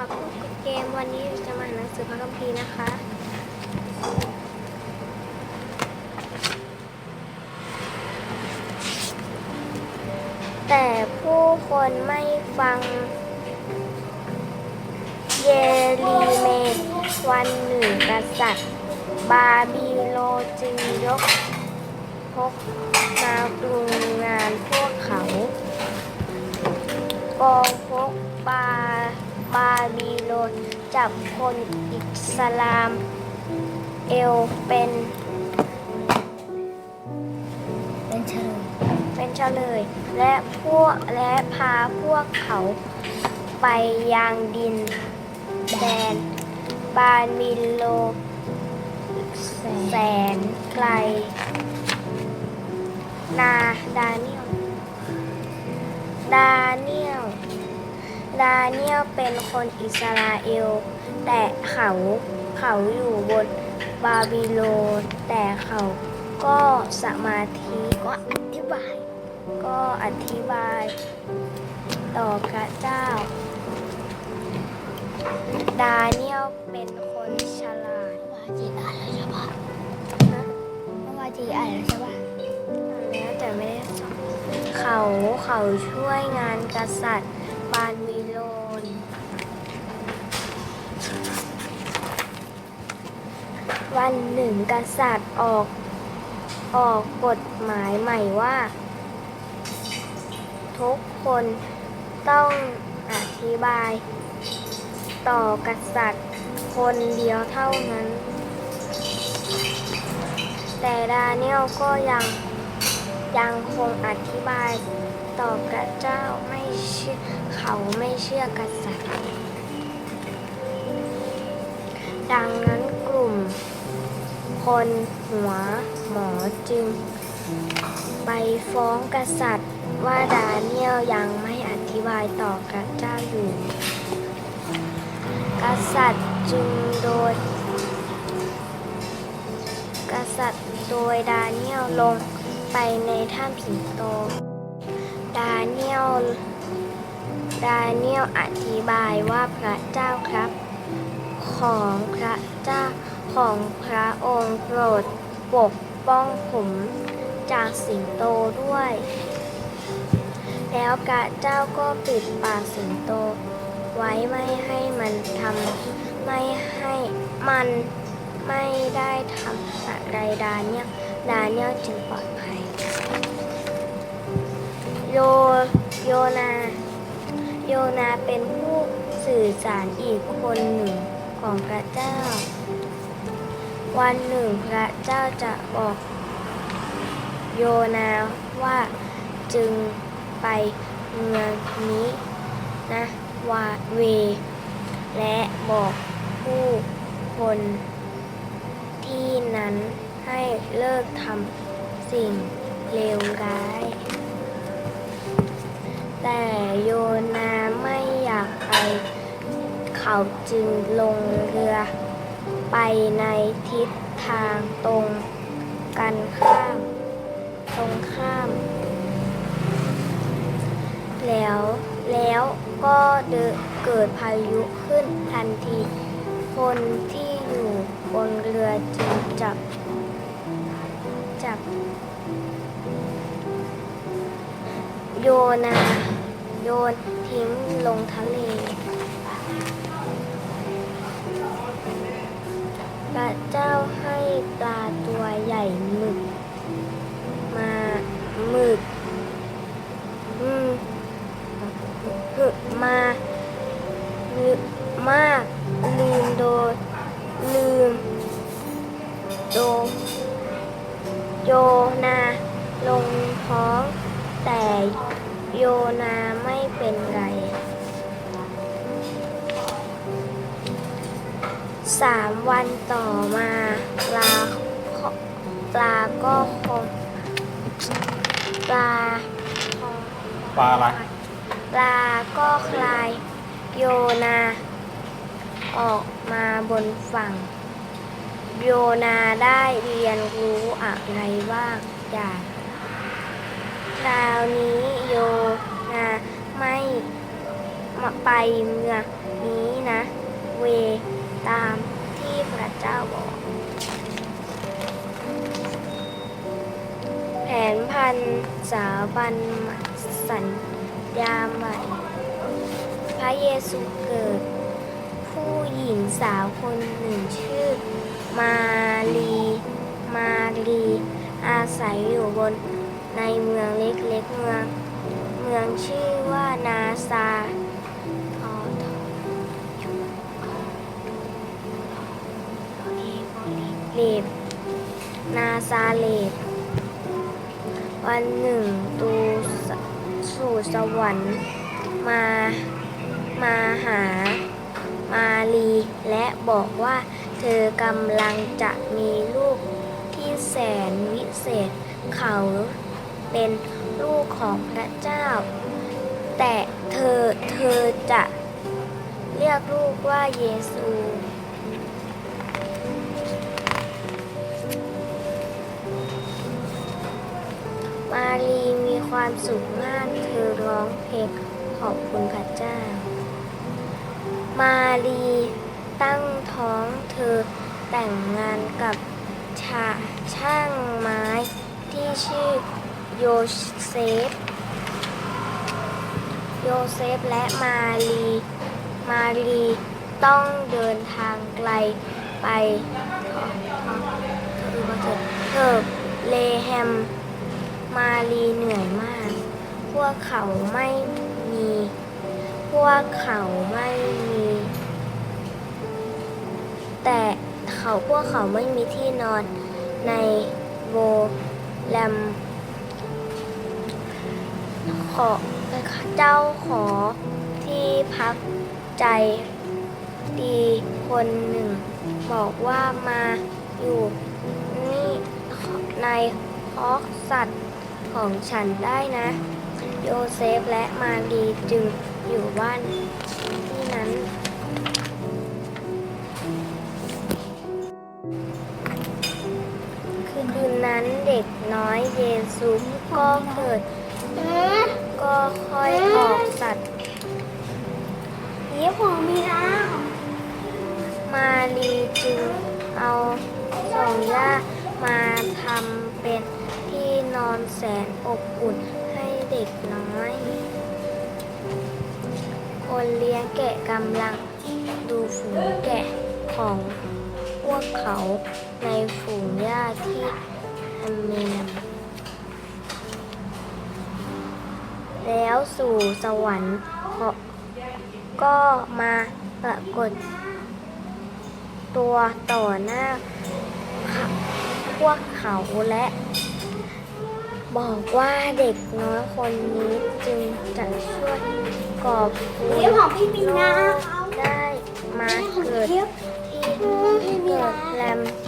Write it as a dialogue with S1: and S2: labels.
S1: ค่ะพวกเกมวันนี้จะมาอ่านหนังสือพระคัมภีร์นะคะ แต่ผู้คนไม่ฟัง เยรีเมนวันหนึ่งกษัตริย์ บาบิโลจึงยกพกมากรุงงานพวกเขากองพกบา บาบิโลนจับคนอิสลาม เอลเป็น
S2: เป็นเฉลย
S1: เป็นเฉลย และพวกและพาพวกเขาไปยังดินแดน บาบิโล
S2: แส
S1: แสนไกล นาดาเนียลดาเนียล ดาเนียลเป็นคนอิสราเอล แต่เขาเขาอยู่บนบาบิโลนแต่เขาก็สมาธิก็อธิบาย ก็อธิบาย ต่อพระเจ้า ดาเนียลเป็นคนฉลาด
S2: วาจีอ่านแล้วใช่ปะ
S1: นะ
S2: วาจีอ่านแล้วใช่ปะ
S1: แล้วแต่ไม่ได้สอนเขาเขาช่วยงานกษัตริย์บานมิโลน วันหนึ่งกษัตริย์ออก ออกกฎหมายใหม่ว่า ทุกคนต้องอธิบาย ต่อกษัตริย์คนเดียวเท่านั้น แต่ดาเนียลก็ยังยังคงอธิบายต่อพระเจ้าไม่เชื่อเขาไม่เชื่อกษัตริย์ ดังนั้น คนหัวหมอจึง ไปฟ้องกษัตริย์ว่าดาเนียลยังไม่อธิบายต่อพระเจ้าอยู่ กษัตริย์จึงโดยกษัตริย์โดยดาเนียลลงไปในถ้ำสิงโต ดาเนียล ดาเนียลอธิบายว่าพระเจ้าครับ ของพระเจ้า ของพระองค์โปรดปกป้องผมจากสิงโตด้วย แล้วพระเจ้าก็ปิดปากสิงโต ไว้ไม่ให้มันทำไม่ให้มันไม่ได้ทำอะไรดาเนียดาเนียจึงปลอดภัย โยโยนาโยนาเป็นผู้สื่อสารอีกคนหนึ่งของพระเจ้า วันหนึ่งพระเจ้าจะบอกโยนาว่าจึงไปเมืองนี้นะวาเว และบอกผู้คนที่นั้นให้เลิกทำสิ่งเลวร้าย แต่โยนาไม่อยากไป เขาจึงลงเรือ ไปในทิศทางตรงกันข้าม ตรงข้าม แล้วแล้วก็เดเกิดพายุขึ้นทันที คนที่อยู่บนเรือจึงจับจับ โยนา โยนทิ้งลงทะเล ระเจ้าให้ปลาตัวใหญ่หมึก มาหมึกอืมหึมาลึกมากลืมโดยลืมโดโยนาลงท้องแต่โยนา สามวันต่อมาปลาปลาก็คงปลา
S3: ปลาอะไร
S1: ปลาก็คลายโยนา ออกมาบนฝั่ง โยนาได้เรียนรู้อะไรบ้างจากคราวนี้โยนาไม่ไปเมืองนี้นะ เว ตามที่พระเจ้าบอก แผนพันสาบันสัญญาใหม่ พระเยซูเกิด ผู้หญิงสาวคนหนึ่งชื่อ มารี มารีอาศัยอยู่บนในเมืองเล็กๆเมือง เมืองชื่อว่านาซา เลบนาซาเลตวันหนึ่งตูสสู่สวรรค์มามาหามาลีและบอกว่าเธอกำลังจะมีลูกที่แสนวิเศษเขาเป็นลูกของพระเจ้า แต่เธอเธอจะเรียกลูกว่าเยซู มารีมีความสุขมากเธอร้องเพลงขอบคุณพระเจ้า มารีตั้งท้องเธอแต่งงานกับชาช่างไม้ที่ชื่อโยเซฟ โยเซฟและมารีมารีต้องเดินทางไกลไปเธอเธอเลแฮม มารีเหนื่อยมาก พวกเขาไม่มี พวกเขาไม่มี แต่เขาพวกเขาไม่มีที่นอนในโบแลมขอเจ้าขอที่พักใจดีคนหนึ่ง บอกว่ามาอยู่นี่ในคอกสัตว์ ของฉันได้นะ โยเซฟและมารีจึงอยู่บ้านที่นั้น คืนนั้นเด็กน้อยเยซูก็เกิด ก็ค่อยออกสัตว์
S2: นี่ของมีแล้ว
S1: มารีจึงเอาส่งย่ามาทำเป็น นอนแสนอบอุ่นให้เด็กน้อย คนเลี้ยงแกะกำลังดูฝูงแกะของพวกเขาในฝูงหญ้าที่แอมเมนแล้วสู่สวรรค์ก็มาปรากฏ ตัวต่อหน้าพวกเขาและ บอกว่าเด็กน้อยคนนี้จึงจะช่วยกอบกู้
S2: เดี๋ยวของพี่มีนา
S1: ได้มาเกิดที่เกิดแรมขอบ